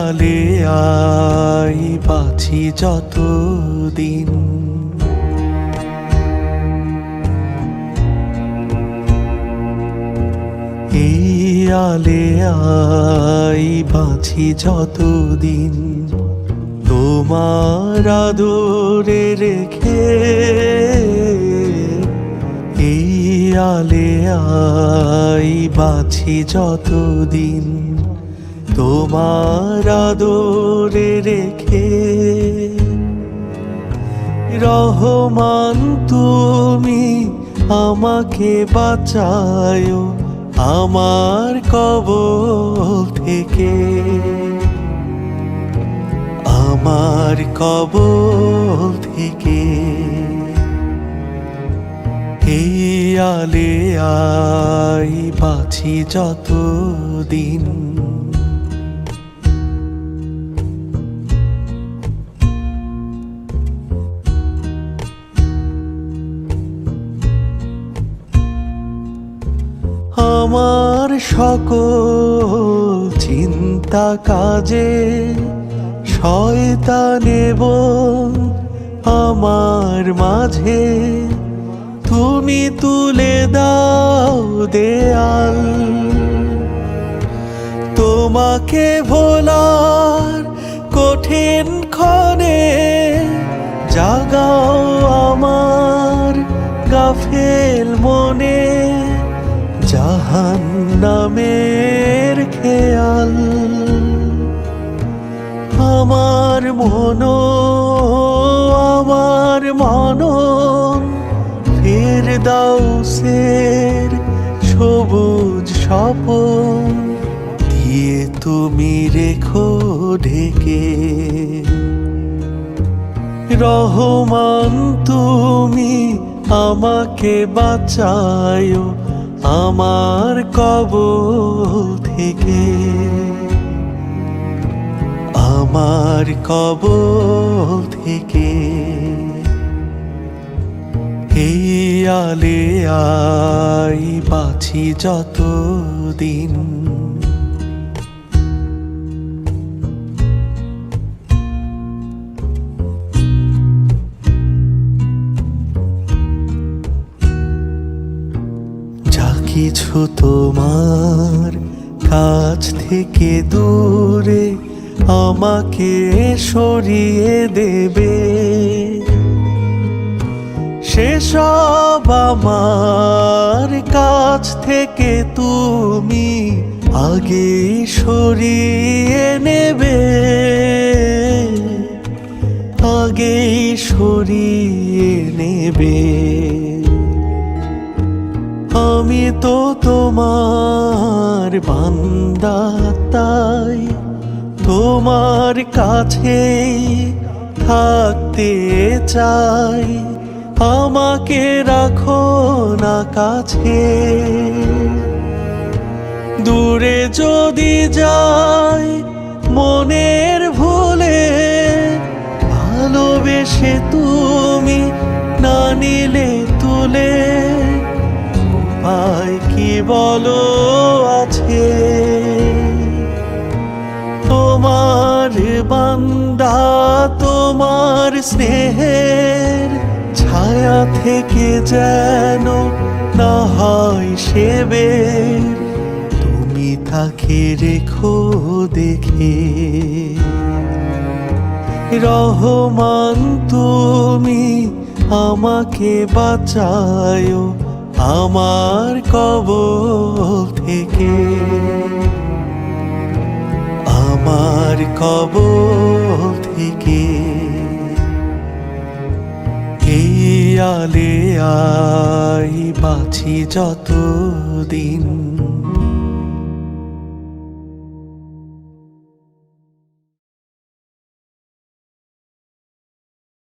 আলে আই বাছি যতদিন। এই আলে আই বাছি যতদিন, তোমার আদরে রেখে এই আলে আই বাছি যতদিন। তোমার আদরে রেখে রহমান তুমি আমাকে বাঁচায় আমার কবল থেকে। আমার কবল থেকে। এই আলে আই বাছি যতদিন। আমার সকল চিন্তা কাজে শয়তান এবং আমার মাঝে। তুমি তুলে দাও দেয়াল। তোমাকে ভোলার কঠিন মন, আমার মন, ফের দাও সের সবুজ স্বপন। দিয়ে তুমি রেখো ঢেকে। রহমান, তুমি আমাকে বাঁচায় আমার কবল থেকে। আমার কবল থেকে। এই আলে আই বাছি যতদিন। যা কিছু তোমার কাছ থেকে দূরে আমাকে সরিয়ে দেবে। সেসব আমার কাছ থেকে তুমি আগে সরিয়ে নেবে। আগেই সরিয়ে নেবে। আমি তো তোমার বান্দা তাই তোমার কাছে থাকতে চাই। আমাকে রাখো না কাছে। দূরে যদি যাই মনের ভুলে, ভালোবেসে তুমি না নিলে তুলে, উপায় কি বলো আছে? বান্দা তোমার স্নেহের ছায়া থেকে যেন না হয় সেবে তুমি তাকে রেখো দেখে। রহমান, তুমি আমাকে বাঁচায় আমার কবল থেকে। আমার কবল থেকে। এই আলে আই বাছি যতদিন